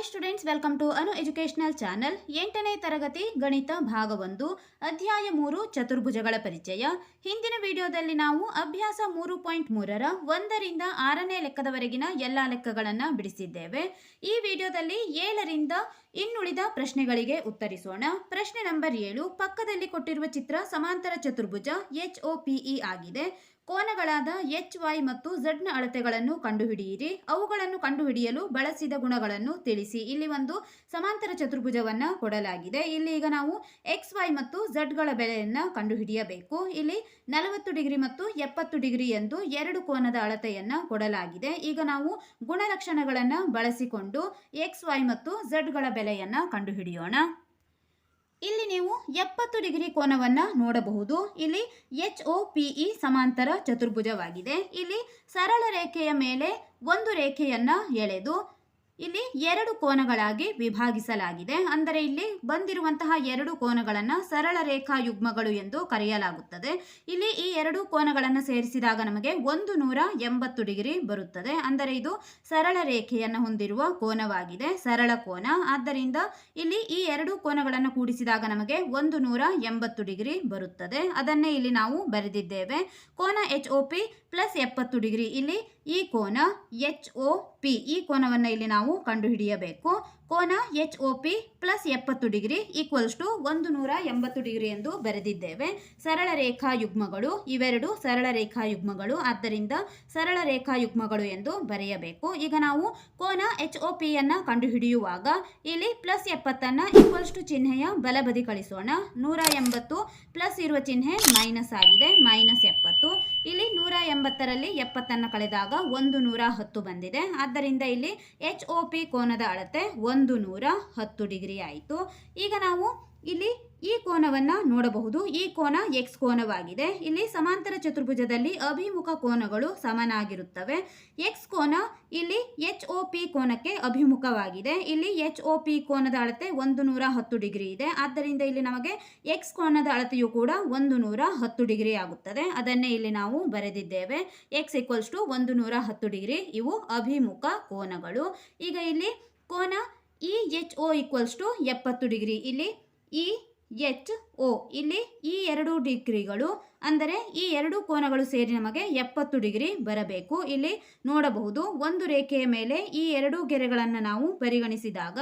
Hi students welcome to Anu educational channel ಎಂಟನೇ ತರಗತಿ ಗಣಿತ ಭಾಗ ಒಂದು, ಅಧ್ಯಾಯ ಮೂರು, ಚತುರ್ಭುಜಗಳ ಪರಿಚಯ. ಹಿಂದಿನ ವಿಡಿಯೋದಲ್ಲಿ ನಾವು ಅಭ್ಯಾಸ ಮೂರು ಪಾಯಿಂಟ್ ಮೂರರ ಒಂದರಿಂದ ಆರನೇ ಲೆಕ್ಕದವರೆಗಿನ ಎಲ್ಲ ಲೆಕ್ಕಗಳನ್ನು ಬಿಡಿಸಿದ್ದೇವೆ. ಈ ವಿಡಿಯೋದಲ್ಲಿ ಏಳರಿಂದ ಇನ್ನುಳಿದ ಪ್ರಶ್ನೆಗಳಿಗೆ ಉತ್ತರಿಸೋಣ. ಪ್ರಶ್ನೆ ನಂಬರ್ ಏಳು, ಪಕ್ಕದಲ್ಲಿ ಕೊಟ್ಟಿರುವ ಚಿತ್ರ ಸಮಾಂತರ ಚತುರ್ಭುಜ ಎಚ್ ಒ ಪಿಇ ಆಗಿದೆ. ಕೋನಗಳಾದ ಎಚ್, ವೈ ಮತ್ತು ಝಡ್ನ ಅಳತೆಗಳನ್ನು ಕಂಡುಹಿಡಿಯಿರಿ. ಅವುಗಳನ್ನು ಕಂಡುಹಿಡಿಯಲು ಬಳಸಿದ ಗುಣಗಳನ್ನು ತಿಳಿಸಿ. ಇಲ್ಲಿ ಒಂದು ಸಮಾಂತರ ಚತುರ್ಭುಜವನ್ನು ಕೊಡಲಾಗಿದೆ. ಇಲ್ಲಿ ಈಗ ನಾವು ಎಕ್ಸ್, ವೈ ಮತ್ತು ಝಡ್ಗಳ ಬೆಲೆಯನ್ನು ಕಂಡುಹಿಡಿಯಬೇಕು. ಇಲ್ಲಿ ನಲವತ್ತು ಡಿಗ್ರಿ ಮತ್ತು ಎಪ್ಪತ್ತು ಡಿಗ್ರಿ ಎಂದು ಎರಡು ಕೋನದ ಅಳತೆಯನ್ನು ಕೊಡಲಾಗಿದೆ. ಈಗ ನಾವು ಗುಣಲಕ್ಷಣಗಳನ್ನು ಬಳಸಿಕೊಂಡು ಎಕ್ಸ್, ವೈ ಮತ್ತು ಝಡ್ಗಳ ಬೆಲೆಯನ್ನು ಕಂಡುಹಿಡಿಯೋಣ. ಇಲ್ಲಿ ನೀವು ಎಪ್ಪತ್ತು ಡಿಗ್ರಿ ಕೋನವನ್ನು ನೋಡಬಹುದು. ಇಲ್ಲಿ ಎಚ್ ಒ ಪಿ ಸಮಾಂತರ ಚತುರ್ಭುಜವಾಗಿದೆ. ಇಲ್ಲಿ ಸರಳ ರೇಖೆಯ ಮೇಲೆ ಒಂದು ರೇಖೆಯನ್ನ ಎಳೆದು ಇಲ್ಲಿ ಎರಡು ಕೋನಗಳಾಗಿ ವಿಭಾಗಿಸಲಾಗಿದೆ. ಅಂದರೆ ಇಲ್ಲಿ ಬಂದಿರುವಂತಹ ಎರಡು ಕೋನಗಳನ್ನು ಸರಳ ರೇಖಾ ಯುಗ್ಮಗಳು ಎಂದು ಕರೆಯಲಾಗುತ್ತದೆ. ಇಲ್ಲಿ ಈ ಎರಡು ಕೋನಗಳನ್ನು ಸೇರಿಸಿದಾಗ ನಮಗೆ ಒಂದು ನೂರ ಎಂಬತ್ತು ಡಿಗ್ರಿ ಬರುತ್ತದೆ. ಅಂದರೆ ಇದು ಸರಳ ರೇಖೆಯನ್ನು ಹೊಂದಿರುವ ಕೋನವಾಗಿದೆ. ಸರಳ ಕೋನ. ಆದ್ದರಿಂದ ಇಲ್ಲಿ ಈ ಎರಡು ಕೋನಗಳನ್ನು ಕೂಡಿಸಿದಾಗ ನಮಗೆ ಒಂದು ನೂರ ಎಂಬತ್ತು ಡಿಗ್ರಿ ಬರುತ್ತದೆ. ಅದನ್ನೇ ಇಲ್ಲಿ ನಾವು ಬರೆದಿದ್ದೇವೆ. ಕೋನ ಎಚ್ ಒ ಪಿ ಪ್ಲಸ್ ಎಪ್ಪತ್ತು ಡಿಗ್ರಿ. ಇಲ್ಲಿ ಈ ಕೋನ ಎಚ್ ಒ ಪಿ ಈ ಕೋನವನ್ನು ಇಲ್ಲಿ ನಾವು ಕಂಡುಹಿಡಿಯಬೇಕು. ಕೋನ ಎಚ್ ಒ ಪಿ ಪ್ಲಸ್ ಎಪ್ಪತ್ತು ಡಿಗ್ರಿ ಈಕ್ವಲ್ಸ್ ಟು ಒಂದು ನೂರ ಎಂಬತ್ತು ಡಿಗ್ರಿ ಎಂದು ಬರೆದಿದ್ದೇವೆ. ಸರಳ ರೇಖಾ ಯುಗ್ಮಗಳು ಇವೆರಡು ಸರಳ ರೇಖಾ ಯುಗ್ಮಗಳು. ಆದ್ದರಿಂದ ಸರಳ ರೇಖಾ ಯುಗ್ಮಗಳು ಎಂದು ಬರೆಯಬೇಕು. ಈಗ ನಾವು ಕೋನ ಎಚ್ ಒ ಪಿಯನ್ನು ಕಂಡುಹಿಡಿಯುವಾಗ ಇಲ್ಲಿ ಪ್ಲಸ್ ಎಪ್ಪತ್ತನ್ನು ಈಕ್ವಲ್ಸ್ ಟು ಚಿಹ್ನೆಯ ಬಲಬದಿ ಕಳಿಸೋಣ. ನೂರ ಎಂಬತ್ತು ಪ್ಲಸ್ ಇರುವ ಚಿಹ್ನೆ ಮೈನಸ್ ಆಗಿದೆ ಮೈನಸ್ ಎಪ್ಪತ್ತು. ಇಲ್ಲಿ ನೂರ ಎಂಬತ್ತರಲ್ಲಿ ಎಪ್ಪತ್ತನ್ನು ಕಳೆದಾಗ ಒಂದು ನೂರ ಹತ್ತು ಬಂದಿದೆ. ಆದ್ದರಿಂದ ಇಲ್ಲಿ ಎಚ್ ಒ ಪಿ ಕೋನದ ಅಳತೆ ಒಂದು ನೂರ ಹತ್ತು ಡಿಗ್ರಿ ಆಯಿತು. ಈಗ ನಾವು ಇಲ್ಲಿ ಈ ಕೋನವನ್ನು ನೋಡಬಹುದು. ಈ ಕೋನ ಎಕ್ಸ್ ಕೋನವಾಗಿದೆ. ಇಲ್ಲಿ ಸಮಾಂತರ ಚತುರ್ಭುಜದಲ್ಲಿ ಅಭಿಮುಖ ಕೋನಗಳು ಸಮನಾಗಿರುತ್ತವೆ. ಎಕ್ಸ್ ಕೋನ ಇಲ್ಲಿ ಎಚ್ ಒ ಪಿ ಕೋನಕ್ಕೆ ಅಭಿಮುಖವಾಗಿದೆ. ಇಲ್ಲಿ ಎಚ್ ಒ ಪಿ ಕೋನದ ಅಳತೆ ಒಂದು ನೂರ ಹತ್ತು ಡಿಗ್ರಿ ಇದೆ. ಆದ್ದರಿಂದ ಇಲ್ಲಿ ನಮಗೆ ಎಕ್ಸ್ ಕೋನದ ಅಳತೆಯು ಕೂಡ ಒಂದು ನೂರ ಹತ್ತು ಡಿಗ್ರಿ ಆಗುತ್ತದೆ. ಅದನ್ನೇ ಇಲ್ಲಿ ನಾವು ಬರೆದಿದ್ದೇವೆ. ಎಕ್ಸ್ ಈಕ್ವಲ್ಸ್ ಟು ಒಂದು ನೂರ ಹತ್ತು ಡಿಗ್ರಿ. ಇವು ಅಭಿಮುಖ ಕೋನಗಳು. ಈಗ ಇಲ್ಲಿ ಕೋನ E H O equals to ಎಪ್ಪತ್ತು ಡಿಗ್ರಿ. ಇಲ್ಲಿ ಇ ಎಚ್ ಒ ಇಲ್ಲಿ ಈ ಎರಡು ಡಿಗ್ರಿಗಳು. ಅಂದರೆ ಈ ಎರಡು ಕೋನಗಳು ಸೇರಿ ನಮಗೆ ಎಪ್ಪತ್ತು ಡಿಗ್ರಿ ಬರಬೇಕು. ಇಲ್ಲಿ ನೋಡಬಹುದು ಒಂದು ರೇಖೆಯ ಮೇಲೆ ಈ ಎರಡು ಗೆರೆಗಳನ್ನು ನಾವು ಪರಿಗಣಿಸಿದಾಗ,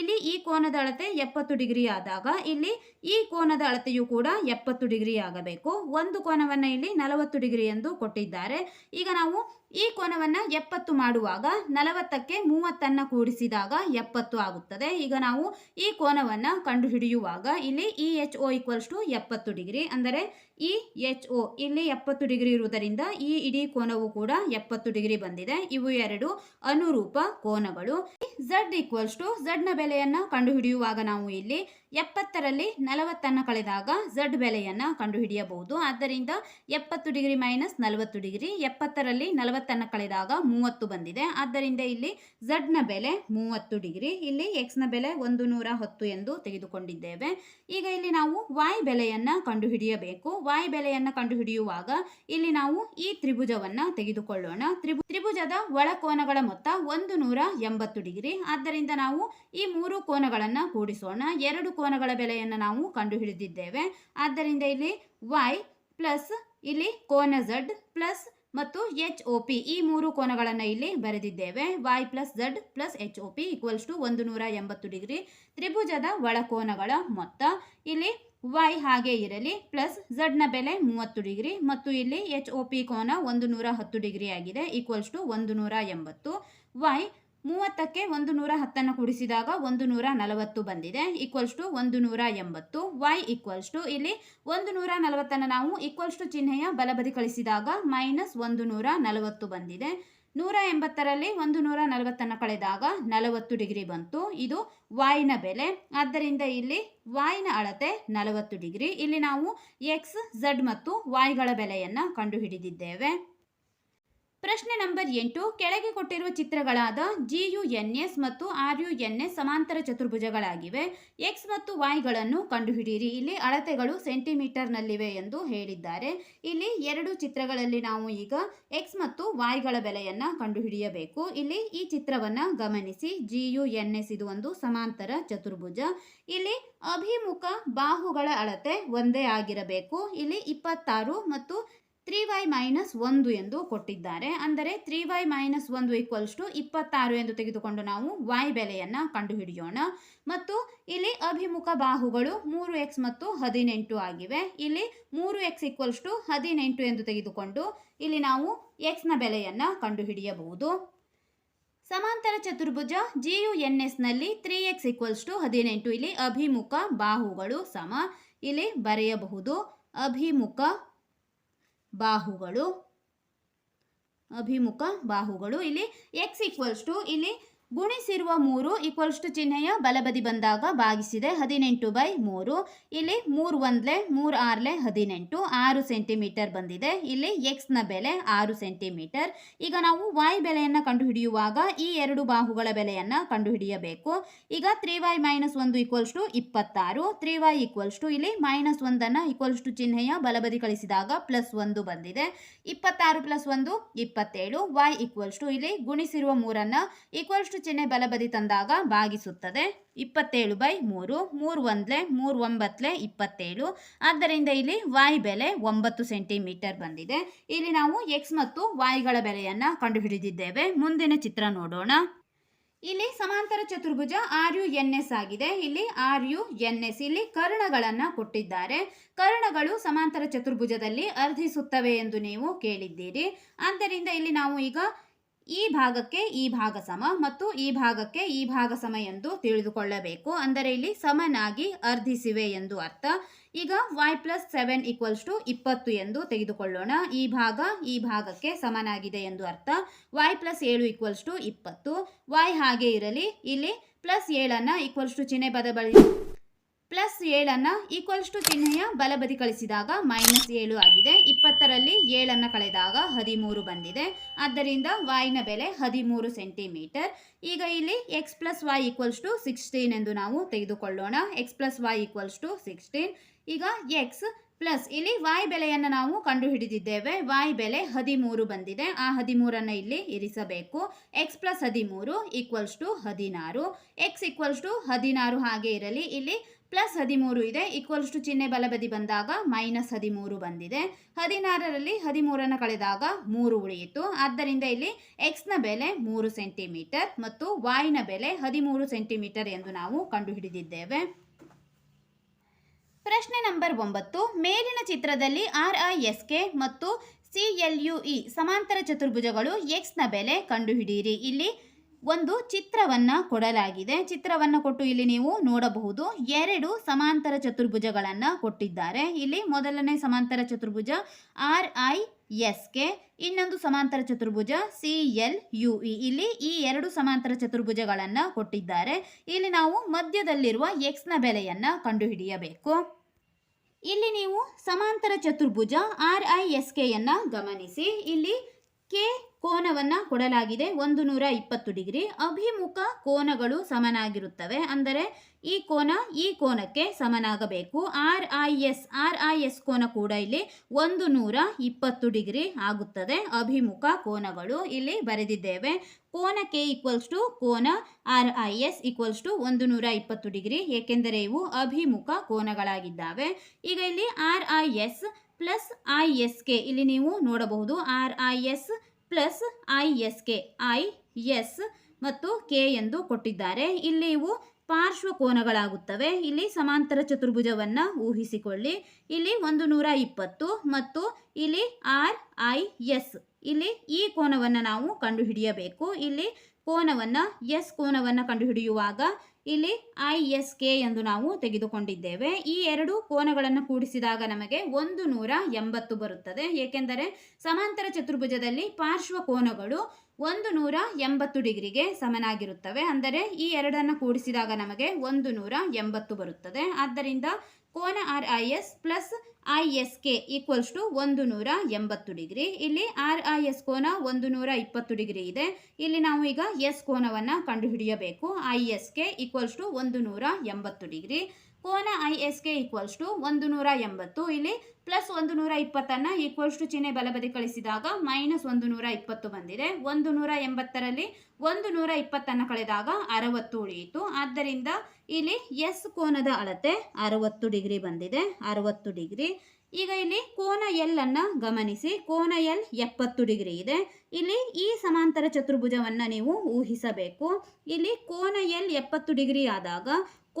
ಇಲ್ಲಿ ಈ ಕೋನದ ಅಳತೆ ಎಪ್ಪತ್ತು ಡಿಗ್ರಿ ಆದಾಗ, ಇಲ್ಲಿ ಈ ಕೋನದ ಅಳತೆಯು ಕೂಡ ಎಪ್ಪತ್ತು ಡಿಗ್ರಿ ಆಗಬೇಕು. ಒಂದು ಕೋನವನ್ನು ಇಲ್ಲಿ ನಲವತ್ತು ಡಿಗ್ರಿ ಎಂದು ಕೊಟ್ಟಿದ್ದಾರೆ. ಈಗ ನಾವು ಈ ಕೋನವನ್ನು ಎಪ್ಪತ್ತು ಮಾಡುವಾಗ, ನಲವತ್ತಕ್ಕೆ ಮೂವತ್ತನ್ನು ಕೂಡಿಸಿದಾಗ ಎಪ್ಪತ್ತು ಆಗುತ್ತದೆ. ಈಗ ನಾವು ಈ ಕೋನವನ್ನು ಕಂಡುಹಿಡಿಯುವಾಗ, ಇಲ್ಲಿ E H O equals to ಎಪ್ಪತ್ತು ಡಿಗ್ರಿ. ಅಂದರೆ ಇ ಎಚ್ ಒ ಇಲ್ಲಿ ಎಪ್ಪತ್ತು ಡಿಗ್ರಿ ಇರುವುದರಿಂದ ಈ ಇಡೀ ಕೋನವು ಕೂಡ ಎಪ್ಪತ್ತು ಡಿಗ್ರಿ ಬಂದಿದೆ. ಇವು ಎರಡು ಅನುರೂಪ ಕೋನಗಳು. ಝಡ್ ಈಕ್ವಲ್ಸ್ ಟು ಝಡ್ನ ಬೆಲೆಯನ್ನು ಕಂಡುಹಿಡಿಯುವಾಗ ನಾವು ಇಲ್ಲಿ ಎಪ್ಪತ್ತರಲ್ಲಿ ನಲವತ್ತನ್ನು ಕಳೆದಾಗ ಝಡ್ ಬೆಲೆಯನ್ನು ಕಂಡುಹಿಡಿಯಬಹುದು. ಆದ್ದರಿಂದ ಎಪ್ಪತ್ತು ಡಿಗ್ರಿ ಮೈನಸ್ ನಲವತ್ತು ಡಿಗ್ರಿ, ಎಪ್ಪತ್ತರಲ್ಲಿ ನಲವತ್ತನ್ನು ಕಳೆದಾಗ ಮೂವತ್ತು ಬಂದಿದೆ. ಆದ್ದರಿಂದ ಇಲ್ಲಿ ಝಡ್ನ ಬೆಲೆ ಮೂವತ್ತು ಡಿಗ್ರಿ, ಇಲ್ಲಿ ಎಕ್ಸ್ನ ಬೆಲೆ ಒಂದು ನೂರ ಹತ್ತು ಎಂದು ತೆಗೆದುಕೊಂಡಿದ್ದೇವೆ. ಈಗ ಇಲ್ಲಿ ನಾವು ವಾಯ್ ಬೆಲೆಯನ್ನು ಕಂಡುಹಿಡಿಯಬೇಕು. ವಾಯ್ ಬೆಲೆಯನ್ನು ಕಂಡುಹಿಡಿಯುವಾಗ ಇಲ್ಲಿ ನಾವು ಈ ತ್ರಿಭುಜವನ್ನು ತೆಗೆದುಕೊಳ್ಳೋಣ. ತ್ರಿಭು, ತ್ರಿಭುಜದ ಒಳ ಕೋನಗಳ ಮೊತ್ತ ಒಂದು ನೂರ ಎಂಬತ್ತು ಡಿಗ್ರಿ. ಆದ್ದರಿಂದ ನಾವು ಈ ಮೂರು ಕೋನಗಳನ್ನು ಕೂಡಿಸೋಣ. ಎರಡು ಕೋನಗಳ ಬೆಲೆಯನ್ನು ನಾವು ಕಂಡುಹಿಡಿದಿದ್ದೇವೆ. ಆದ್ದರಿಂದ ಇಲ್ಲಿ ವೈ ಪ್ಲಸ್ ಇಲ್ಲಿ ಕೋನ ಝಡ್ ಪ್ಲಸ್ ಮತ್ತು ಎಚ್ ಒ ಪಿ ಈ ಮೂರು ಕೋನಗಳನ್ನು ಇಲ್ಲಿ ಬರೆದಿದ್ದೇವೆ. Y plus Z plus H O P equals to ಒಂದು ನೂರ ಎಂಬತ್ತು ಡಿಗ್ರಿ ತ್ರಿಭುಜದ ಒಳಕೋನಗಳ ಮೊತ್ತ. ಇಲ್ಲಿ ವೈ ಹಾಗೆ ಇರಲಿ ಪ್ಲಸ್ ಝಡ್ನ ಬೆಲೆ ಮೂವತ್ತು ಡಿಗ್ರಿ ಮತ್ತು ಇಲ್ಲಿ ಎಚ್ ಒ ಪಿ ಕೋನ ಒಂದು ನೂರ ಹತ್ತು ಡಿಗ್ರಿ ಆಗಿದೆ ಈಕ್ವಲ್ಸ್ ಟು ಒಂದು ನೂರ ಎಂಬತ್ತು ವೈ ಮೂವತ್ತಕ್ಕೆ ಒಂದು ನೂರ ಹತ್ತನ್ನು ಕೂಡಿಸಿದಾಗ ಒಂದು ನೂರ ನಲವತ್ತು ಬಂದಿದೆ. ಈಕ್ವಲ್ಸ್ ಟು ಒಂದು ನೂರ ಎಂಬತ್ತು ವೈ ಈಕ್ವಲ್ಸ್ ಟು ಇಲ್ಲಿ ಒಂದು ನೂರ ನಲವತ್ತನ್ನು ನಾವು ಈಕ್ವಲ್ಸ್ ಟು ಚಿಹ್ನೆಯ ಬಲಬದಿ ಕಳಿಸಿದಾಗ ಮೈನಸ್ ಒಂದು ನೂರ ನಲವತ್ತು ಬಂದಿದೆ. ನೂರ ಎಂಬತ್ತರಲ್ಲಿ ಒಂದು ನೂರ ನಲವತ್ತನ್ನು ಕಳೆದಾಗ ನಲವತ್ತು ಡಿಗ್ರಿ ಬಂತು. ಇದು ವಾಯ್ನ ಬೆಲೆ. ಆದ್ದರಿಂದ ಇಲ್ಲಿ ವಾಯ್ನ ಅಳತೆ ನಲವತ್ತು ಡಿಗ್ರಿ. ಇಲ್ಲಿ ನಾವು ಎಕ್ಸ್, ಝಡ್ ಮತ್ತು ವಾಯ್ಗಳ ಬೆಲೆಯನ್ನು ಕಂಡುಹಿಡಿದಿದ್ದೇವೆ. ಪ್ರಶ್ನೆ ನಂಬರ್ ಎಂಟು, ಕೆಳಗೆ ಕೊಟ್ಟಿರುವ ಚಿತ್ರಗಳಾದ ಜಿ ಯು ಎನ್ ಎಸ್ ಮತ್ತು ಆರ್ ಯು ಎನ್ ಎಸ್ ಸಮಾಂತರ ಚತುರ್ಭುಜಗಳಾಗಿವೆ. ಎಕ್ಸ್ ಮತ್ತು ವೈಗಳನ್ನು ಕಂಡುಹಿಡಿಯಿರಿ. ಇಲ್ಲಿ ಅಳತೆಗಳು ಸೆಂಟಿಮೀಟರ್ನಲ್ಲಿವೆ ಎಂದು ಹೇಳಿದ್ದಾರೆ. ಇಲ್ಲಿ ಎರಡು ಚಿತ್ರಗಳಲ್ಲಿ ನಾವು ಈಗ ಎಕ್ಸ್ ಮತ್ತು ವೈಗಳ ಬೆಲೆಯನ್ನು ಕಂಡುಹಿಡಿಯಬೇಕು. ಇಲ್ಲಿ ಈ ಚಿತ್ರವನ್ನು ಗಮನಿಸಿ. ಜಿ ಯು ಎನ್ ಎಸ್ ಇದು ಒಂದು ಸಮಾಂತರ ಚತುರ್ಭುಜ. ಇಲ್ಲಿ ಅಭಿಮುಖ ಬಾಹುಗಳ ಅಳತೆ ಒಂದೇ ಆಗಿರಬೇಕು. ಇಲ್ಲಿ ಇಪ್ಪತ್ತಾರು ಮತ್ತು ತ್ರೀ ವೈ ಮೈನಸ್ ಒಂದು ಎಂದು ಕೊಟ್ಟಿದ್ದಾರೆ. ಅಂದರೆ ತ್ರೀ ವೈ ಮೈನಸ್ ಒಂದು ಈಕ್ವಲ್ಸ್ ಟು ಇಪ್ಪತ್ತಾರು ಎಂದು ತೆಗೆದುಕೊಂಡು ನಾವು ವೈ ಬೆಲೆಯನ್ನು ಕಂಡುಹಿಡಿಯೋಣ. ಮತ್ತು ಇಲ್ಲಿ ಅಭಿಮುಖ ಬಾಹುಗಳು ಮೂರು ಎಕ್ಸ್ ಮತ್ತು ಹದಿನೆಂಟು ಆಗಿವೆ. ಇಲ್ಲಿ ಮೂರು ಎಕ್ಸ್ ಈಕ್ವಲ್ಸ್ ಟು ಹದಿನೆಂಟು ಎಂದು ತೆಗೆದುಕೊಂಡು ಇಲ್ಲಿ ನಾವು ಎಕ್ಸ್ನ ಬೆಲೆಯನ್ನು ಕಂಡುಹಿಡಿಯಬಹುದು. ಸಮಾಂತರ ಚತುರ್ಭುಜ ಜಿ ಯು ಎನ್ ಎಸ್ನಲ್ಲಿ ತ್ರೀ ಎಕ್ಸ್ ಈಕ್ವಲ್ಸ್ ಟು ಹದಿನೆಂಟು. ಇಲ್ಲಿ ಅಭಿಮುಖ ಬಾಹುಗಳು ಸಮ. ಇಲ್ಲಿ ಬರೆಯಬಹುದು ಅಭಿಮುಖ ಬಾಹುಗಳು ಅಭಿಮುಖ ಬಾಹುಗಳು. ಇಲ್ಲಿ ಎಕ್ಸ್ ಈಕ್ವಲ್ಸ್ ಟು ಇಲ್ಲಿ ಗುಣಿಸಿರುವ ಮೂರು ಈಕ್ವಲ್ಸ್ ಟು ಚಿಹ್ನೆಯ ಬಲಬದಿ ಬಂದಾಗ ಭಾಗಿಸಿದೆ ಹದಿನೆಂಟು ಬೈ ಮೂರು. ಇಲ್ಲಿ ಮೂರು ಒಂದ್ಲೆ ಮೂರು ಆರ್ಲೆ ಹದಿನೆಂಟು. ಆರು ಸೆಂಟಿಮೀಟರ್ ಬಂದಿದೆ. ಇಲ್ಲಿ ಎಕ್ಸ್ನ ಬೆಲೆ ಆರು ಸೆಂಟಿಮೀಟರ್. ಈಗ ನಾವು ವೈ ಬೆಲೆಯನ್ನು ಕಂಡುಹಿಡಿಯುವಾಗ ಈ ಎರಡು ಬಾಹುಗಳ ಬೆಲೆಯನ್ನು ಕಂಡುಹಿಡಿಯಬೇಕು. ಈಗ ತ್ರೀ ವೈ ಮೈನಸ್ ಒಂದು ಈಕ್ವಲ್ಸ್ ಟು ಇಪ್ಪತ್ತಾರು. ತ್ರೀ ವೈ ಈಕ್ವಲ್ಸ್ ಟು ಇಲ್ಲಿ ಮೈನಸ್ ಒಂದನ್ನು ಈಕ್ವಲ್ಸ್ ಟು ಚಿಹ್ನೆಯ ಬಲಬದಿ ಕಳಿಸಿದಾಗ ಪ್ಲಸ್ ಒಂದು ಬಂದಿದೆ. ಇಪ್ಪತ್ತಾರು ಪ್ಲಸ್ ಒಂದು ಇಪ್ಪತ್ತೇಳು. ವೈ ಈಕ್ವಲ್ಸ್ ಟು ಇಲ್ಲಿ ಗುಣಿಸಿರುವ ಮೂರನ್ನು ಈಕ್ವಲ್ಸ್ ಟು ಚಿಹ್ನೆ ಬಲಬದಿ ತಂದಾಗ ಭಾಗಿಸುತ್ತದೆ. ಇಪ್ಪತ್ತೇಳು ಬೈ ಮೂರು ಮೂರು ಒಂದ್ಲೆ, ಮೂರು ಒಂಬತ್ತಲೆ ಇಪ್ಪತ್ತೇಳು. ಆದ್ದರಿಂದ ಇಲ್ಲಿ ವಾಯ್ ಬೆಲೆ ಒಂಬತ್ತು ಸೆಂಟಿಮೀಟರ್ ಬಂದಿದೆ. ಇಲ್ಲಿ ನಾವು ಎಕ್ಸ್ ಮತ್ತು ವಾಯ್ಗಳ ಬೆಲೆಯನ್ನು ಕಂಡುಹಿಡಿದಿದ್ದೇವೆ. ಮುಂದಿನ ಚಿತ್ರ ನೋಡೋಣ. ಇಲ್ಲಿ ಸಮಾಂತರ ಚತುರ್ಭುಜ ಆರ್ ಯು ಎನ್ ಎಸ್ ಆಗಿದೆ. ಇಲ್ಲಿ ಆರ್ ಯು ಎನ್ ಎಸ್ ಇಲ್ಲಿ ಕರ್ಣಗಳನ್ನು ಕೊಟ್ಟಿದ್ದಾರೆ. ಕರ್ಣಗಳು ಸಮಾಂತರ ಚತುರ್ಭುಜದಲ್ಲಿ ಅರ್ಧಿಸುತ್ತವೆ ಎಂದು ನೀವು ಕೇಳಿದ್ದೀರಿ. ಆದ್ದರಿಂದ ಇಲ್ಲಿ ನಾವು ಈಗ ಈ ಭಾಗಕ್ಕೆ ಈ ಭಾಗ ಸಮ ಮತ್ತು ಈ ಭಾಗಕ್ಕೆ ಈ ಭಾಗ ಸಮ ಎಂದು ತಿಳಿದುಕೊಳ್ಳಬೇಕು. ಅಂದರೆ ಇಲ್ಲಿ ಸಮನಾಗಿ ಅರ್ಧಿಸಿವೆ ಎಂದು ಅರ್ಥ. ಈಗ Y plus seven equals to ಇಪ್ಪತ್ತು ಎಂದು ತೆಗೆದುಕೊಳ್ಳೋಣ. ಈ ಭಾಗ ಈ ಭಾಗಕ್ಕೆ ಸಮನಾಗಿದೆ ಎಂದು ಅರ್ಥ. ವೈ ಪ್ಲಸ್ ಏಳು ಈಕ್ವಲ್ಸ್ ಟು ಇಪ್ಪತ್ತು. ವೈ ಹಾಗೆ ಇರಲಿ. ಇಲ್ಲಿ ಪ್ಲಸ್ ಏಳನ್ನು ಈಕ್ವಲ್ಸ್ ಟು ಚಿಹ್ನೆ ಪದ ಪ್ಲಸ್ ಏಳನ್ನು ಈಕ್ವಲ್ಸ್ ಟು ಚಿಹ್ನೆಯ ಬಲಬದಿ ಕಳಿಸಿದಾಗ ಮೈನಸ್ ಏಳು ಆಗಿದೆ. ಇಪ್ಪತ್ತರಲ್ಲಿ ಏಳನ್ನು ಕಳೆದಾಗ ಹದಿಮೂರು ಬಂದಿದೆ. ಆದ್ದರಿಂದ ವಾಯ್ನ ಬೆಲೆ ಹದಿಮೂರು ಸೆಂಟಿಮೀಟರ್. ಈಗ ಇಲ್ಲಿ X plus Y equals to sixteen ಎಂದು ನಾವು ತೆಗೆದುಕೊಳ್ಳೋಣ. X plus Y equals to sixteen ಈಗ ಎಕ್ಸ್ ಪ್ಲಸ್ ಇಲ್ಲಿ ವಾಯ್ ಬೆಲೆಯನ್ನು ನಾವು ಕಂಡುಹಿಡಿದಿದ್ದೇವೆ. ವಾಯ್ ಬೆಲೆ ಹದಿಮೂರು ಬಂದಿದೆ. ಆ ಹದಿಮೂರನ್ನು ಇಲ್ಲಿ ಇರಿಸಬೇಕು. ಎಕ್ಸ್ ಪ್ಲಸ್ ಹದಿಮೂರು ಈಕ್ವಲ್ಸ್ ಟು ಹದಿನಾರು. ಎಕ್ಸ್ ಈಕ್ವಲ್ಸ್ ಟು ಹದಿನಾರು ಹಾಗೆ ಇರಲಿ. ಇಲ್ಲಿ ಪ್ಲಸ್ ಹದಿಮೂರು ಇದೆ. ಈಕ್ವಲ್ಸ್ ಟು ಚಿಹ್ನೆ ಬಲಬದಿ ಬಂದಾಗ ಮೈನಸ್ ಹದಿಮೂರು ಬಂದಿದೆ. ಹದಿನಾರರಲ್ಲಿ ಹದಿಮೂರನ್ನು ಕಳೆದಾಗ ಮೂರು ಉಳಿಯಿತು. ಆದ್ದರಿಂದ ಇಲ್ಲಿ ಎಕ್ಸ್ನ ಬೆಲೆ ಮೂರು ಸೆಂಟಿಮೀಟರ್ ಮತ್ತು ವಾಯ್ನ ಬೆಲೆ ಹದಿಮೂರು ಸೆಂಟಿಮೀಟರ್ ಎಂದು ನಾವು ಕಂಡುಹಿಡಿದಿದ್ದೇವೆ. ಪ್ರಶ್ನೆ ನಂಬರ್ ಒಂಬತ್ತು. ಮೇಲಿನ ಚಿತ್ರದಲ್ಲಿ ಆರ್ ಐ ಎಸ್ ಕೆ ಮತ್ತು ಸಿ ಎಲ್ ಯು ಇ ಸಮಾಂತರ ಚತುರ್ಭುಜಗಳು ಎಕ್ಸ್ನ ಬೆಲೆ ಕಂಡುಹಿಡಿಯಿರಿ. ಇಲ್ಲಿ ಒಂದು ಚಿತ್ರವನ್ನು ಕೊಡಲಾಗಿದೆ. ಚಿತ್ರವನ್ನು ಕೊಟ್ಟು ಇಲ್ಲಿ ನೀವು ನೋಡಬಹುದು. ಎರಡು ಸಮಾಂತರ ಚತುರ್ಭುಜಗಳನ್ನು ಕೊಟ್ಟಿದ್ದಾರೆ. ಇಲ್ಲಿ ಮೊದಲನೇ ಸಮಾಂತರ ಚತುರ್ಭುಜ ಆರ್ ಐ ಎಸ್ ಕೆ ಇನ್ನೊಂದು ಸಮಾಂತರ ಚತುರ್ಭುಜ ಸಿ ಎಲ್ ಯು ಇ ಇಲ್ಲಿ ಈ ಎರಡು ಸಮಾಂತರ ಚತುರ್ಭುಜಗಳನ್ನು ಕೊಟ್ಟಿದ್ದಾರೆ. ಇಲ್ಲಿ ನಾವು ಮಧ್ಯದಲ್ಲಿರುವ ಎಕ್ಸ್ನ ಬೆಲೆಯನ್ನು ಕಂಡುಹಿಡಿಯಬೇಕು. ಇಲ್ಲಿ ನೀವು ಸಮಾಂತರ ಚತುರ್ಭುಜ ಆರ್ ಐ ಎಸ್ ಕೆಯನ್ನು ಗಮನಿಸಿ. ಇಲ್ಲಿ ಕೆ ಕೋನವನ್ನು ಕೊಡಲಾಗಿದೆ. ಒಂದು ನೂರ ಇಪ್ಪತ್ತು ಡಿಗ್ರಿ. ಅಭಿಮುಖ ಕೋನಗಳು ಸಮನಾಗಿರುತ್ತವೆ. ಅಂದರೆ ಈ ಕೋನ ಈ ಕೋನಕ್ಕೆ ಸಮನಾಗಬೇಕು. R I S, R I S ಕೋನ ಕೂಡ ಇಲ್ಲಿ ಒಂದು ನೂರ ಇಪ್ಪತ್ತು ಡಿಗ್ರಿ ಆಗುತ್ತದೆ. ಅಭಿಮುಖ ಕೋನಗಳು ಇಲ್ಲಿ ಬರೆದಿದ್ದೇವೆ. ಕೋನ ಕೆ ಈಕ್ವಲ್ಸ್ ಟು ಕೋನ R I S equals to ಒಂದು ನೂರ ಇಪ್ಪತ್ತು ಡಿಗ್ರಿ. ಏಕೆಂದರೆ ಇವು ಅಭಿಮುಖ ಕೋನಗಳಾಗಿದ್ದಾವೆ. ಈಗ ಇಲ್ಲಿ R I S plus I S K ಇಲ್ಲಿ ನೀವು ನೋಡಬಹುದು. R I S plus I S K, I S ಮತ್ತು ಕೆ ಎಂದು ಕೊಟ್ಟಿದ್ದಾರೆ. ಇಲ್ಲಿ ಇವು ಪಾರ್ಶ್ವ ಕೋನಗಳಾಗುತ್ತವೆ. ಇಲ್ಲಿ ಸಮಾಂತರ ಚತುರ್ಭುಜವನ್ನು ಊಹಿಸಿಕೊಳ್ಳಿ. ಇಲ್ಲಿ ಒಂದು ನೂರ ಇಪ್ಪತ್ತು ಮತ್ತು ಇಲ್ಲಿ ಆರ್ ಐ ಎಸ್. ಇಲ್ಲಿ ಈ ಕೋನವನ್ನು ನಾವು ಕಂಡುಹಿಡಿಯಬೇಕು. ಇಲ್ಲಿ ಕೋನವನ್ನು ಎಸ್ ಕೋನವನ್ನು ಕಂಡುಹಿಡಿಯುವಾಗ ಇಲ್ಲಿ ಐ ಎಸ್ ಕೆ ಎಂದು ನಾವು ತೆಗೆದುಕೊಂಡಿದ್ದೇವೆ. ಈ ಎರಡು ಕೋನಗಳನ್ನು ಕೂಡಿಸಿದಾಗ ನಮಗೆ ಒಂದು ನೂರ ಎಂಬತ್ತು ಬರುತ್ತದೆ. ಏಕೆಂದರೆ ಸಮಾಂತರ ಚತುರ್ಭುಜದಲ್ಲಿ ಪಾರ್ಶ್ವ ಕೋನಗಳು ಒಂದು ನೂರ ಎಂಬತ್ತು ಡಿಗ್ರಿಗೆ ಸಮನಾಗಿರುತ್ತವೆ. ಅಂದರೆ ಈ ಎರಡನ್ನು ಕೂಡಿಸಿದಾಗ ನಮಗೆ ಒಂದು ನೂರ ಎಂಬತ್ತು ಬರುತ್ತದೆ. ಆದ್ದರಿಂದ ಕೋನ R I S plus I S K equals to ಒಂದು ನೂರ ಎಂಬತ್ತು ಡಿಗ್ರಿ. ಇಲ್ಲಿ ಆರ್ ಐ ಎಸ್ ಕೋನ ಒಂದು ನೂರ ಇಪ್ಪತ್ತು ಡಿಗ್ರಿ ಇದೆ. ಇಲ್ಲಿ ನಾವು ಈಗ ಎಸ್ ಕೋನವನ್ನು ಕಂಡುಹಿಡಿಯಬೇಕು. I S K equals to ಒಂದು ನೂರ ಎಂಬತ್ತು ಡಿಗ್ರಿ. ಕೋನ I S K equals to ಒಂದು ನೂರ ಎಂಬತ್ತು ಇಲ್ಲಿ ಪ್ಲಸ್ ಒಂದು ನೂರ ಇಪ್ಪತ್ತನ್ನು ಈಕ್ವಲ್ಸ್ ಟು ಚಿಹ್ನೆ ಬಲಬದಿ ಕಳಿಸಿದಾಗ ಮೈನಸ್ ಒಂದು ನೂರ ಇಪ್ಪತ್ತು ಬಂದಿದೆ. ಒಂದು ನೂರ ಎಂಬತ್ತರಲ್ಲಿ ಒಂದು ನೂರ ಇಪ್ಪತ್ತನ್ನು ಕಳೆದಾಗ ಅರವತ್ತು ಉಳಿಯಿತು. ಆದ್ದರಿಂದ ಇಲ್ಲಿ ಎಸ್ ಕೋನದ ಅಳತೆ ಅರವತ್ತು ಡಿಗ್ರಿ ಬಂದಿದೆ. ಅರವತ್ತು ಡಿಗ್ರಿ. ಈಗ ಇಲ್ಲಿ ಕೋನ ಎಲ್ ಅನ್ನು ಗಮನಿಸಿ. ಕೋನ ಎಲ್ ಎಪ್ಪತ್ತು ಡಿಗ್ರಿ ಇದೆ. ಇಲ್ಲಿ ಈ ಸಮಾಂತರ ಚತುರ್ಭುಜವನ್ನು ನೀವು ಊಹಿಸಬೇಕು. ಇಲ್ಲಿ ಕೋನ ಎಲ್ ಎಪ್ಪತ್ತು ಡಿಗ್ರಿ ಆದಾಗ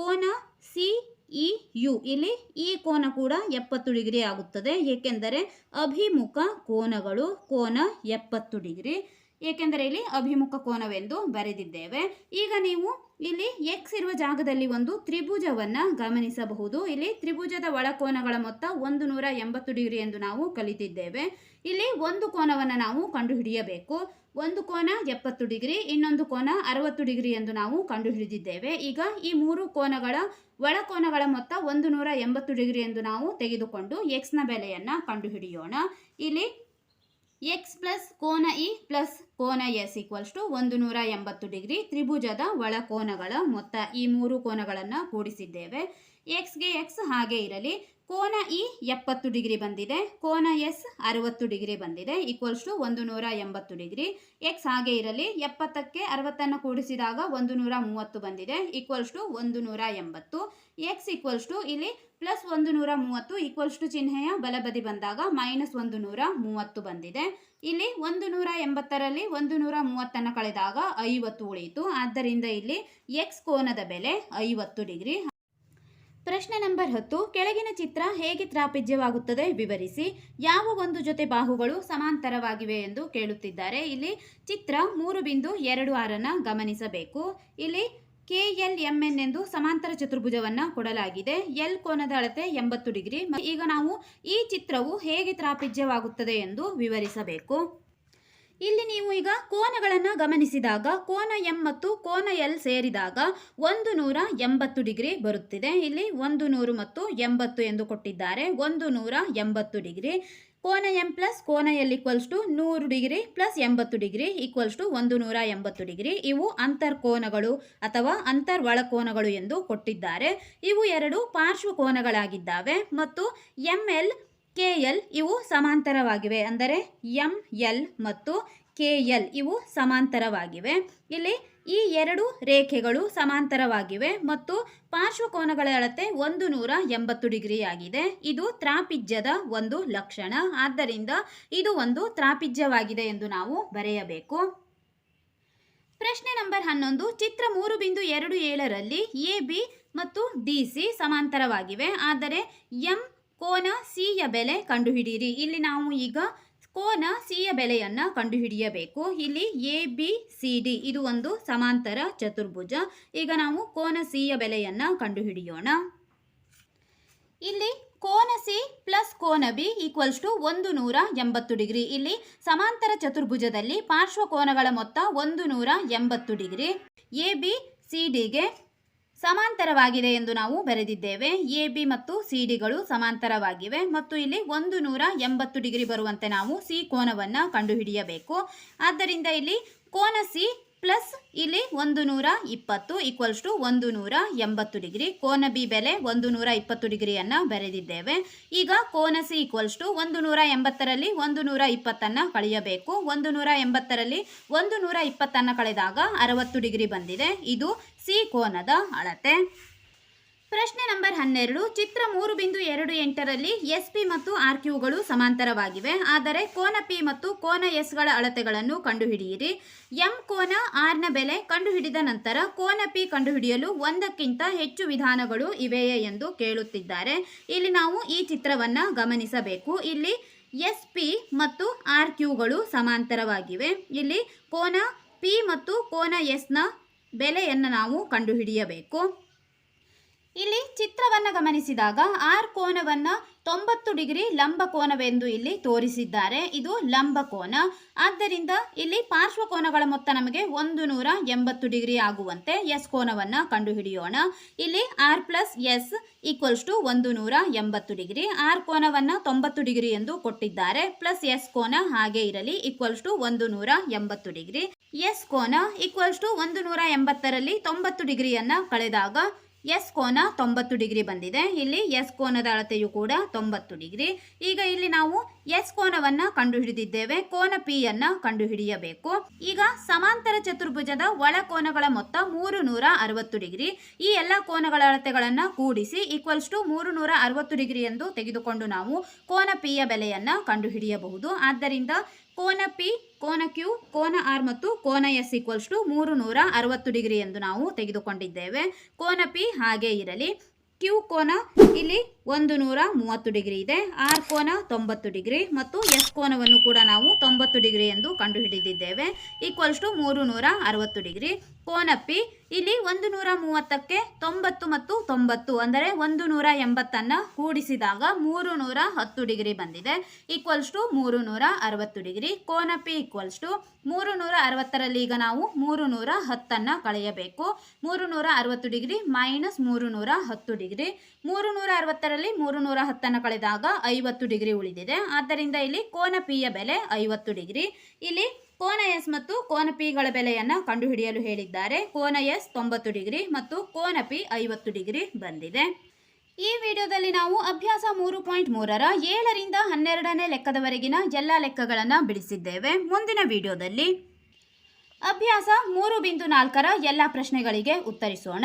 ಕೋನ ಸಿ ಇ ಯು, ಇಲ್ಲಿ ಈ ಕೋನ ಕೂಡ ಎಪ್ಪತ್ತು ಡಿಗ್ರಿ ಆಗುತ್ತದೆ. ಏಕೆಂದರೆ ಅಭಿಮುಖ ಕೋನಗಳು ಕೋನ ಎಪ್ಪತ್ತು ಡಿಗ್ರಿ. ಏಕೆಂದರೆ ಇಲ್ಲಿ ಅಭಿಮುಖ ಕೋನವೆಂದು ಬರೆದಿದ್ದೇವೆ. ಈಗ ನೀವು ಇಲ್ಲಿ ಎಕ್ಸ್ ಇರುವ ಜಾಗದಲ್ಲಿ ಒಂದು ತ್ರಿಭುಜವನ್ನು ಗಮನಿಸಬಹುದು. ಇಲ್ಲಿ ತ್ರಿಭುಜದ ಒಳಕೋನಗಳ ಮೊತ್ತ ಒಂದು ನೂರ ಎಂಬತ್ತು ಡಿಗ್ರಿ ಎಂದು ನಾವು ಕಲಿತಿದ್ದೇವೆ. ಇಲ್ಲಿ ಒಂದು ಕೋನವನ್ನು ನಾವು ಕಂಡುಹಿಡಿಯಬೇಕು. ಒಂದು ಕೋನ ಎಪ್ಪತ್ತು ಡಿಗ್ರಿ, ಇನ್ನೊಂದು ಕೋನ ಅರವತ್ತು ಡಿಗ್ರಿ ಎಂದು ನಾವು ಕಂಡುಹಿಡಿದಿದ್ದೇವೆ. ಈಗ ಈ ಮೂರು ಕೋನಗಳ ಒಳಕೋನಗಳ ಮೊತ್ತ ಒಂದು ನೂರ ಎಂಬತ್ತು ಡಿಗ್ರಿ ಎಂದು ನಾವು ತೆಗೆದುಕೊಂಡು ಎಕ್ಸ್ನ ಬೆಲೆಯನ್ನು ಕಂಡುಹಿಡಿಯೋಣ. ಇಲ್ಲಿ ಎಕ್ಸ್ ಪ್ಲಸ್ ಕೋನ ಇ ಪ್ಲಸ್ ಕೋನ ಎಸ್ ಈಕ್ವಲ್ಸ್ ಟು ಒಂದು ನೂರ ಎಂಬತ್ತು ಡಿಗ್ರಿ ತ್ರಿಭುಜದ ಒಳ ಕೋನಗಳ ಮೊತ್ತ ಈ ಮೂರು ಕೋನಗಳನ್ನು ಕೂಡಿಸಿದ್ದೇವೆ. ಎಕ್ಸ್ಗೆ ಎಕ್ಸ್ ಹಾಗೆ ಇರಲಿ. ಕೋನ ಇ ಎಪ್ಪತ್ತು ಡಿಗ್ರಿ ಬಂದಿದೆ. ಕೋನ ಎಸ್ ಅರವತ್ತು ಡಿಗ್ರಿ ಬಂದಿದೆ. ಈಕ್ವಲ್ಸ್ ಟು ಒಂದು ನೂರ ಎಂಬತ್ತು ಡಿಗ್ರಿ ಎಕ್ಸ್ ಹಾಗೆ ಇರಲಿ. ಎಪ್ಪತ್ತಕ್ಕೆ ಅರವತ್ತನ್ನು ಕೂಡಿಸಿದಾಗ ಒಂದು ನೂರ ಮೂವತ್ತು ಬಂದಿದೆ. ಈಕ್ವಲ್ಸ್ ಟು ಒಂದು ನೂರ ಎಂಬತ್ತು ಎಕ್ಸ್ ಈಕ್ವಲ್ಸ್ ಟು ಇಲ್ಲಿ ಪ್ಲಸ್ ಒಂದು ನೂರ ಮೂವತ್ತು ಈಕ್ವಲ್ಸ್ ಟು ಚಿಹ್ನೆಯ ಬಲಬದಿ ಬಂದಾಗ ಮೈನಸ್ ಒಂದು ನೂರ ಮೂವತ್ತು ಬಂದಿದೆ. ಇಲ್ಲಿ ಒಂದು ನೂರ ಎಂಬತ್ತರಲ್ಲಿ ಒಂದು ನೂರ ಮೂವತ್ತನ್ನು ಕಳೆದಾಗ ಐವತ್ತು ಉಳಿಯಿತು. ಆದ್ದರಿಂದ ಇಲ್ಲಿ ಎಕ್ಸ್ ಕೋನದ ಬೆಲೆ ಐವತ್ತು ಡಿಗ್ರಿ. ಪ್ರಶ್ನೆ ನಂಬರ್ ಹತ್ತು, ಕೆಳಗಿನ ಚಿತ್ರ ಹೇಗೆ ತ್ರಾಪಿಜ್ಯವಾಗುತ್ತದೆ ವಿವರಿಸಿ. ಯಾವ ಒಂದು ಜೊತೆ ಬಾಹುಗಳು ಸಮಾಂತರವಾಗಿವೆ ಎಂದು ಕೇಳುತ್ತಿದ್ದಾರೆ. ಇಲ್ಲಿ ಚಿತ್ರ ಮೂರು ಬಿಂದು ಎರಡು ಆರನ್ನು ಗಮನಿಸಬೇಕು. ಇಲ್ಲಿ ಕೆ ಎಲ್ ಎಂ ಎನ್ ಎಂದು ಸಮಾಂತರ ಚತುರ್ಭುಜವನ್ನು ಕೊಡಲಾಗಿದೆ. ಎಲ್ ಕೋನದ ಅಳತೆ ಎಂಬತ್ತು ಡಿಗ್ರಿ. ಈಗ ನಾವು ಈ ಚಿತ್ರವು ಹೇಗೆ ತ್ರಾಪಿಜ್ಯವಾಗುತ್ತದೆ ಎಂದು ವಿವರಿಸಬೇಕು. ಇಲ್ಲಿ ನೀವು ಈಗ ಕೋನಗಳನ್ನು ಗಮನಿಸಿದಾಗ, ಕೋನ ಎಂ ಮತ್ತು ಕೋನ ಎಲ್ ಸೇರಿದಾಗ ಒಂದು ನೂರ ಎಂಬತ್ತು ಡಿಗ್ರಿ ಬರುತ್ತಿದೆ. ಇಲ್ಲಿ ಒಂದು ನೂರು ಮತ್ತು ಎಂಬತ್ತು ಎಂದು ಕೊಟ್ಟಿದ್ದಾರೆ. ಒಂದು ನೂರ ಎಂಬತ್ತು ಡಿಗ್ರಿ. ಕೋನ ಎಂ ಪ್ಲಸ್ ಕೋನ ಎಲ್ ಈಕ್ವಲ್ಸ್ ಟು ನೂರು ಡಿಗ್ರಿ ಪ್ಲಸ್ ಎಂಬತ್ತು ಡಿಗ್ರಿ ಈಕ್ವಲ್ಸ್ ಟು ಒಂದು ನೂರ ಎಂಬತ್ತು ಡಿಗ್ರಿ. ಇವು ಅಂತರ್ಕೋನಗಳು ಅಥವಾ ಅಂತರ್ ಒಳಕೋನಗಳು ಎಂದು ಕೊಟ್ಟಿದ್ದಾರೆ. ಇವು ಎರಡು ಪಾರ್ಶ್ವ ಕೋನಗಳಾಗಿದ್ದಾವೆ ಮತ್ತು ಎಂ ಎಲ್, ಕೆ ಎಲ್ ಇವು ಸಮಾಂತರವಾಗಿವೆ. ಅಂದರೆ ಎಂ ಎಲ್ ಮತ್ತು ಕೆ ಎಲ್ ಇವು ಸಮಾಂತರವಾಗಿವೆ. ಇಲ್ಲಿ ಈ ಎರಡು ರೇಖೆಗಳು ಸಮಾಂತರವಾಗಿವೆ ಮತ್ತು ಪಾರ್ಶ್ವಕೋನಗಳ ಅಳತೆ ಒಂದು ನೂರ ಎಂಬತ್ತು ಡಿಗ್ರಿ ಆಗಿದೆ ಇದು ತ್ರಾಪಿಜ್ಯದ ಒಂದು ಲಕ್ಷಣ. ಆದ್ದರಿಂದ ಇದು ಒಂದು ತ್ರಾಪಿಜ್ಯವಾಗಿದೆ ಎಂದು ನಾವು ಬರೆಯಬೇಕು. ಪ್ರಶ್ನೆ ನಂಬರ್ ಹನ್ನೊಂದು. ಚಿತ್ರ ಮೂರು ಬಿಂದು ಎರಡು ಏಳರಲ್ಲಿ ಎ, ಬಿ ಮತ್ತು ಡಿ, ಸಿ ಸಮಾಂತರವಾಗಿವೆ. ಆದರೆ ಎಂ ಕೋನ ಸಿಯ ಬೆಲೆ ಕಂಡುಹಿಡಿಯಿರಿ. ಇಲ್ಲಿ ನಾವು ಈಗ ಕೋನ ಸಿಯ ಬೆಲೆಯನ್ನು ಕಂಡುಹಿಡಿಯಬೇಕು. ಇಲ್ಲಿ ಎ ಬಿ ಸಿ ಡಿ ಇದು ಒಂದು ಸಮಾಂತರ ಚತುರ್ಭುಜ. ಈಗ ನಾವು ಕೋನ ಸಿಯ ಬೆಲೆಯನ್ನು ಕಂಡುಹಿಡಿಯೋಣ. ಇಲ್ಲಿ ಕೋನ ಸಿ ಪ್ಲಸ್ ಕೋನ ಬಿ ಈಕ್ವಲ್ಸ್ ಟು ಒಂದು ನೂರ ಎಂಬತ್ತು ಡಿಗ್ರಿ. ಇಲ್ಲಿ ಸಮಾಂತರ ಚತುರ್ಭುಜದಲ್ಲಿ ಪಾರ್ಶ್ವಕೋನಗಳ ಮೊತ್ತ ಒಂದು ನೂರ ಎಂಬತ್ತು ಡಿಗ್ರಿ ಎ ಬಿ ಸಿ ಡಿಗೆ ಸಮಾಂತರವಾಗಿದೆ ಎಂದು ನಾವು ಬರೆದಿದ್ದೇವೆ. ಎ, ಬಿ ಮತ್ತು ಸಿ ಡಿಗಳು ಸಮಾಂತರವಾಗಿವೆ ಮತ್ತು ಇಲ್ಲಿ ಒಂದು ನೂರ ಎಂಬತ್ತು ಡಿಗ್ರಿ ಬರುವಂತೆ ನಾವು ಸಿ ಕೋನವನ್ನು ಕಂಡುಹಿಡಿಯಬೇಕು. ಆದ್ದರಿಂದ ಇಲ್ಲಿ ಕೋನ ಸಿ ಪ್ಲಸ್ ಇಲ್ಲಿ ಒಂದು ನೂರ ಇಪ್ಪತ್ತು ಈಕ್ವಲ್ಸ್ ಟು ಒಂದು ನೂರ ಎಂಬತ್ತು ಡಿಗ್ರಿ. ಕೋನ ಬಿ ಬೆಲೆ ಒಂದು ನೂರ ಇಪ್ಪತ್ತು ಡಿಗ್ರಿಯನ್ನು ಬರೆದಿದ್ದೇವೆ. ಈಗ ಕೋನ ಸಿ ಈಕ್ವಲ್ಸ್ ಟು ಒಂದು ನೂರ ಎಂಬತ್ತರಲ್ಲಿ ಒಂದು ನೂರ ಇಪ್ಪತ್ತನ್ನು ಕಳೆಯಬೇಕು. ಒಂದು ನೂರ ಎಂಬತ್ತರಲ್ಲಿ ಒಂದು ನೂರ ಇಪ್ಪತ್ತನ್ನು ಕಳೆದಾಗ ಅರವತ್ತು ಡಿಗ್ರಿ ಬಂದಿದೆ. ಇದು ಸಿ ಕೋನದ ಅಳತೆ. ಪ್ರಶ್ನೆ ನಂಬರ್ ಹನ್ನೆರಡು, ಚಿತ್ರ ಮೂರು ಬಿಂದು ಎರಡು ಎಂಟರಲ್ಲಿ ಎಸ್ ಪಿ ಮತ್ತು ಆರ್ ಕ್ಯೂಗಳು ಸಮಾಂತರವಾಗಿವೆ. ಆದರೆ ಕೋನ ಪಿ ಮತ್ತು ಕೋನ ಎಸ್ಗಳ ಅಳತೆಗಳನ್ನು ಕಂಡುಹಿಡಿಯಿರಿ. ಎಂ ಕೋನ ಆರ್ನ ಬೆಲೆ ಕಂಡುಹಿಡಿದ ನಂತರ ಕೋನ ಪಿ ಕಂಡುಹಿಡಿಯಲು ಒಂದಕ್ಕಿಂತ ಹೆಚ್ಚು ವಿಧಾನಗಳು ಇವೆಯೇ ಎಂದು ಕೇಳುತ್ತಿದ್ದಾರೆ. ಇಲ್ಲಿ ನಾವು ಈ ಚಿತ್ರವನ್ನು ಗಮನಿಸಬೇಕು. ಇಲ್ಲಿ ಎಸ್ ಪಿ ಮತ್ತು ಆರ್ ಕ್ಯೂಗಳು ಸಮಾಂತರವಾಗಿವೆ. ಇಲ್ಲಿ ಕೋನ ಪಿ ಮತ್ತು ಕೋನ ಎಸ್ನ ಬೆಲೆಯನ್ನು ನಾವು ಕಂಡುಹಿಡಿಯಬೇಕು. ಇಲ್ಲಿ ಚಿತ್ರವನ್ನು ಗಮನಿಸಿದಾಗ ಆರ್ ಕೋನವನ್ನ ತೊಂಬತ್ತು ಡಿಗ್ರಿ ಲಂಬ ಕೋನವೆಂದು ಇಲ್ಲಿ ತೋರಿಸಿದ್ದಾರೆ. ಇದು ಲಂಬ ಕೋನ. ಆದ್ದರಿಂದ ಇಲ್ಲಿ ಪಾರ್ಶ್ವ ಕೋನಗಳ ಮೊತ್ತ ನಮಗೆ ಒಂದು ನೂರ ಎಂಬತ್ತು ಡಿಗ್ರಿ ಆಗುವಂತೆ ಎಸ್ ಕೋನವನ್ನು ಕಂಡುಹಿಡಿಯೋಣ. ಇಲ್ಲಿ R plus S equals to ಒಂದು ನೂರ ಎಂಬತ್ತು ಡಿಗ್ರಿ. ಆರ್ ಕೋನವನ್ನು ತೊಂಬತ್ತು ಡಿಗ್ರಿ ಎಂದು ಕೊಟ್ಟಿದ್ದಾರೆ. ಪ್ಲಸ್ ಎಸ್ ಕೋನ ಹಾಗೆ ಇರಲಿ ಈಕ್ವಲ್ಸ್ ಟು ಒಂದು ನೂರ ಎಂಬತ್ತು ಡಿಗ್ರಿ. ಎಸ್ ಕೋನ ಈಕ್ವಲ್ಸ್ ಟು ಒಂದು ನೂರ ಎಂಬತ್ತರಲ್ಲಿ ತೊಂಬತ್ತು ಡಿಗ್ರಿಯನ್ನು ಕಳೆದಾಗ ಎಸ್ ಕೋನ ತೊಂಬತ್ತು ಡಿಗ್ರಿ ಬಂದಿದೆ. ಇಲ್ಲಿ ಎಸ್ ಕೋನದ ಅಳತೆಯು ಕೂಡ ತೊಂಬತ್ತು ಡಿಗ್ರಿ. ಈಗ ಇಲ್ಲಿ ನಾವು ಎಸ್ ಕೋನವನ್ನ ಕಂಡುಹಿಡಿದಿದ್ದೇವೆ. ಕೋನ ಪಿ ಅನ್ನ ಕಂಡುಹಿಡಿಯಬೇಕು. ಈಗ ಸಮಾಂತರ ಚತುರ್ಭುಜದ ಒಳ ಕೋನಗಳ ಮೊತ್ತ ಮೂರು ನೂರ ಅರವತ್ತು ಡಿಗ್ರಿ. ಈ ಎಲ್ಲ ಕೋನಗಳ ಅಳತೆಗಳನ್ನು ಕೂಡಿಸಿ ಈಕ್ವಲ್ಸ್ ಟು ಮೂರು ನೂರ ಅರವತ್ತು ಡಿಗ್ರಿ ಎಂದು ತೆಗೆದುಕೊಂಡು ನಾವು ಕೋನ ಪಿಯ ಬೆಲೆಯನ್ನು ಕಂಡುಹಿಡಿಯಬಹುದು. ಆದ್ದರಿಂದ ಕೋನ ಪಿ ಕೋನ ಕ್ಯೂ ಕೋನ ಆರ್ ಮತ್ತು ಕೋನ ಎಸ್ ಈಕ್ವಲ್ಸ್ ಟು ಮೂರು ನೂರ ಅರವತ್ತು ಡಿಗ್ರಿ ಎಂದು ನಾವು ತೆಗೆದುಕೊಂಡಿದ್ದೇವೆ. ಕೋನ ಪಿ ಹಾಗೆ ಇರಲಿ. ಕ್ಯೂ ಕೋನ ಇಲ್ಲಿ ಒಂದು ನೂರ ಮೂವತ್ತು ಡಿಗ್ರಿ ಇದೆ. ಆರ್ ಕೋನ ತೊಂಬತ್ತು ಡಿಗ್ರಿ ಮತ್ತು ಎಸ್ ಕೋನವನ್ನು ಕೂಡ ನಾವು ತೊಂಬತ್ತು ಡಿಗ್ರಿ ಎಂದು ಕಂಡುಹಿಡಿದಿದ್ದೇವೆ. ಈಕ್ವಲ್ಸ್ ಟು ಮೂರು ನೂರ ಅರವತ್ತು ಡಿಗ್ರಿ. ಕೋನ ಪಿ ಇಲ್ಲಿ ಒಂದು ನೂರ ಮೂವತ್ತಕ್ಕೆ ತೊಂಬತ್ತು ಮತ್ತು ತೊಂಬತ್ತು, ಅಂದರೆ ಒಂದು ನೂರ ಎಂಬತ್ತನ್ನು ಕೂಡಿಸಿದಾಗ ಮೂರು ನೂರ ಹತ್ತು ಡಿಗ್ರಿ ಬಂದಿದೆ. ಈಕ್ವಲ್ಸ್ ಟು ಮೂರು ನೂರ ಅರವತ್ತು ಡಿಗ್ರಿ. ಕೋನ ಪಿ ಈಕ್ವಲ್ಸ್ ಟು ಮೂರು ನೂರ ಅರವತ್ತರಲ್ಲಿ ಈಗ ನಾವು ಮೂರು ನೂರ ಹತ್ತನ್ನು ಕಳೆಯಬೇಕು. ಮೂರು ನೂರ ಅರವತ್ತು ಡಿಗ್ರಿ ಮೈನಸ್ ಮೂರು ನೂರ ಹತ್ತು ಡಿಗ್ರಿ. ಮೂರು ನೂರ ಅರವತ್ತರಲ್ಲಿ ಮೂರು ನೂರ ಹತ್ತನ್ನು ಕಳೆದಾಗ ಐವತ್ತು ಡಿಗ್ರಿ ಉಳಿದಿದೆ. ಆದ್ದರಿಂದ ಇಲ್ಲಿ ಕೋನಪಿಯ ಬೆಲೆ ಐವತ್ತು ಡಿಗ್ರಿ. ಇಲ್ಲಿ ಕೋನ ಎಸ್ ಮತ್ತು ಕೋನ ಪಿಗಳ ಬೆಲೆಯನ್ನು ಕಂಡುಹಿಡಿಯಲು ಹೇಳಿದ್ದಾರೆ. ಕೋನ ಎಸ್ ತೊಂಬತ್ತು ಡಿಗ್ರಿ ಮತ್ತು ಕೋನ ಪಿ ಐವತ್ತು ಡಿಗ್ರಿ ಬಂದಿದೆ. ಈ ವಿಡಿಯೋದಲ್ಲಿ ನಾವು ಅಭ್ಯಾಸ ಮೂರು ಪಾಯಿಂಟ್ ಮೂರರ ಏಳರಿಂದ ಹನ್ನೆರಡನೇ ಲೆಕ್ಕದವರೆಗಿನ ಎಲ್ಲ ಲೆಕ್ಕಗಳನ್ನು ಬಿಡಿಸಿದ್ದೇವೆ. ಮುಂದಿನ ವಿಡಿಯೋದಲ್ಲಿ ಅಭ್ಯಾಸ ಮೂರು ಬಿಂದು ನಾಲ್ಕರ ಎಲ್ಲ ಪ್ರಶ್ನೆಗಳಿಗೆ ಉತ್ತರಿಸೋಣ.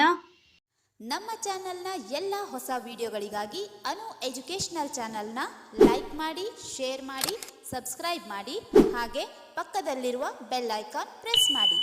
ನಮ್ಮ ಚಾನೆಲ್ನ ಎಲ್ಲ ಹೊಸ ವಿಡಿಯೋಗಳಿಗಾಗಿ ಅನು ಎಜುಕೇಷನಲ್ ಚಾನೆಲ್ನ ಲೈಕ್ ಮಾಡಿ, ಶೇರ್ ಮಾಡಿ, ಸಬ್ಸ್ಕ್ರೈಬ್ ಮಾಡಿ, ಹಾಗೆ ಪಕ್ಕದಲ್ಲಿರುವ ಬೆಲ್ ಐಕಾನ್ ಪ್ರೆಸ್ ಮಾಡಿ.